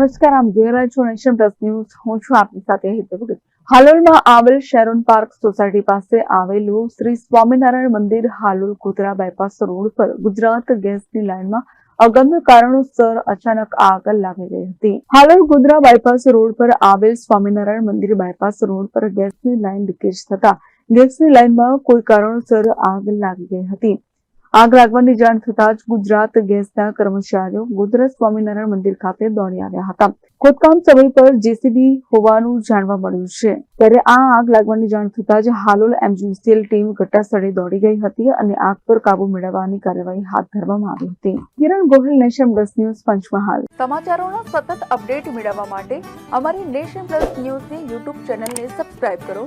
નમસ્કાર, આમ જોઈ રહ્યા છો નેશન પ્લસ ન્યૂઝ. હું છું આપની સાથે હેતલ ભગત હાલોલમાં આવેલ શેરોન પાર્ક સોસાયટી પાસે આવેલું શ્રી સ્વામિનારાયણ મંદિર હાલોલ ગોધરા બાયપાસ રોડ પર ગુજરાત ગેસની લાઇનમાં અગમ્ય કારણોસર અચાનક આગ લાગી ગઈ હતી. હાલોલ ગોધરા બાયપાસ રોડ પર આવેલ સ્વામિનારાયણ મંદિર બાયપાસ રોડ પર ગેસની લાઇન લીકેજ થતા ગેસની લાઇનમાં કોઈ કારણોસર આગ લાગી ગઈ હતી. આગ લાગવાની જાણ થતાં જ ગુજરાત ગેસના કર્મચારીઓ ગોધરા સ્વામિનારાયણ મંદિર ખાતે દોડી આવ્યા હતા. ખોદકામ સમય પર જેસીબી હોવાનું જાણવા મળ્યું છે. ત્યારે આ આગ લાગવાની જાણ થતાં જ હાલોલ એમજીસીએલ ટીમ ઘટનાસ્થળે દોડી ગઈ હતી અને આગ પર કાબુ મેળવવાની કાર્યવાહી હાથ ધરવામાં આવી હતી. Kiran Gohil, nation plus news, Panchmahal. સમાચારોના સતત અપડેટ મેળવવા માટે અમારી નેશન પ્લસ ન્યૂઝની યુટ્યુબ ચેનલને સબસ્ક્રાઇબ કરો.